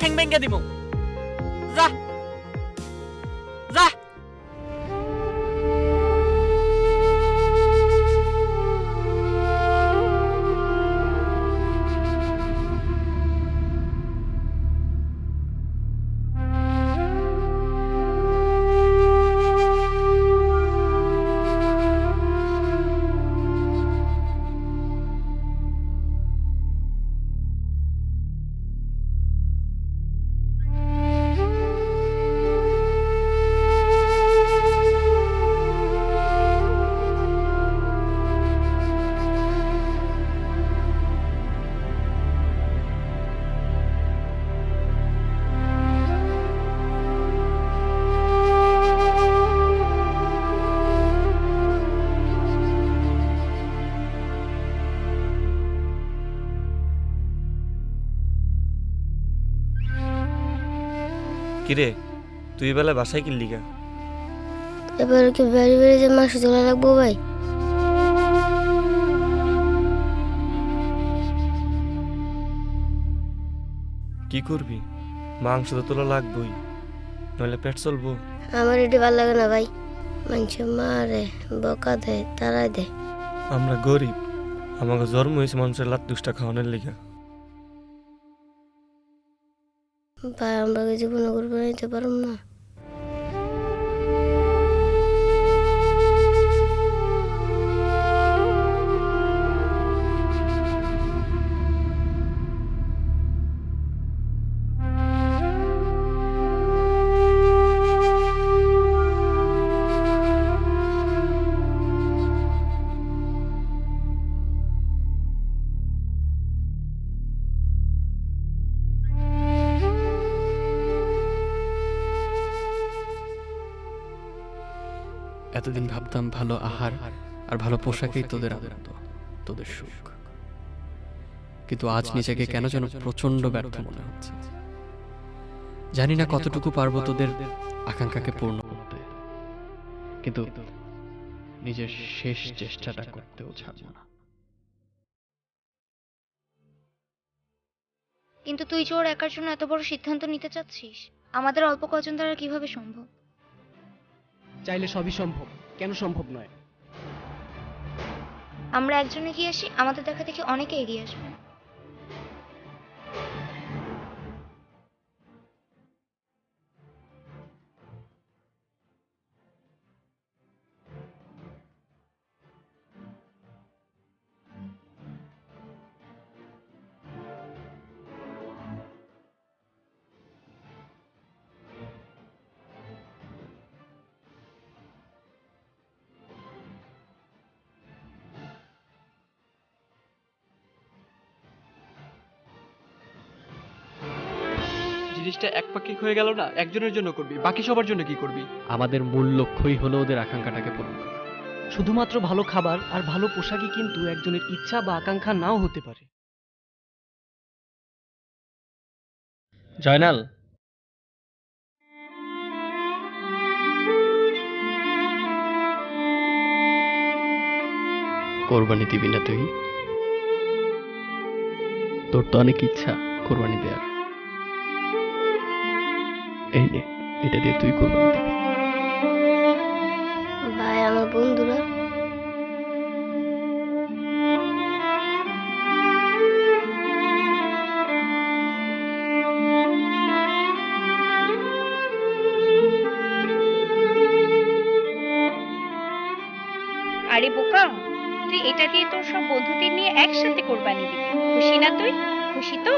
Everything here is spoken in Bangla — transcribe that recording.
ঠ্যাং ভেঙ্গে দিব। যা। কিরে তুই বেলা বাসায় কিনলি গা এবার কি বাড়ি বাড়ি যে মাংস তোলা লাগবো ভাই? কি করবি? মাংস তো তোলা লাগবই নইলে পেট চলবো। আমার এটি ভালো লাগে না ভাই। মানুষ মারে বকা দেয় তারা দেয়। আমরা গরিব আমাকে জন্ম হয়েছে মানুষের লাত দুষ্টা খাওয়ানোর লিগা। ভাই আমরা কি জীবনে করব নিতে পারব না। এতদিন ভাবতাম ভালো আহার আর ভালো পোশাকেই তোদের আনন্দ, তোদের সুখ। কিন্তু আজ নিজেকে কেন যেন প্রচণ্ড ব্যর্থ মনে হচ্ছে। জানি না কতটুকু পারব তোদের আকাঙ্ক্ষাকে পূর্ণ করতে। কিন্তু নিজের শেষ চেষ্টাটা করতেও ছাড়বো না। কিন্তু তুই যে ওর একার জন্য এত বড় সিদ্ধান্ত নিতে চাচ্ছিস, আমাদের অল্প কজন দ্বারা কীভাবে সম্ভব? চাইলে সবই সম্ভব। কেন সম্ভব নয়? আমরা একজনে গিয়ে আসি, আমাদের দেখা দেখি অনেকে এগিয়ে আসবে। জিনিসটা একপাক্ষিক হয়ে গেল না একজনের জন্য করবি বাকি সবার জন্য কি করবি? আমাদের মূল লক্ষ্যই হলো ওদের আকাঙ্ক্ষাটাকে পূরণ করা। শুধুমাত্র ভালো খাবার আর ভালো পোশাকই কিন্তু একজনের ইচ্ছা বা আকাঙ্ক্ষা নাও হতে পারে। জয়নাল। কোরবানি দিবি না তুই? তোর তো অনেক ইচ্ছা কোরবানি দেওয়ার এই নে এটা দিয়ে তুই কোরবানি দিবি। ভাই আমার বন্ধুরা। আরে বোকা তুই এটা দিয়ে তোর সব বন্ধুদের নিয়ে একসাথে কোরবানি দিবি। খুশি না তুই? খুশি তো?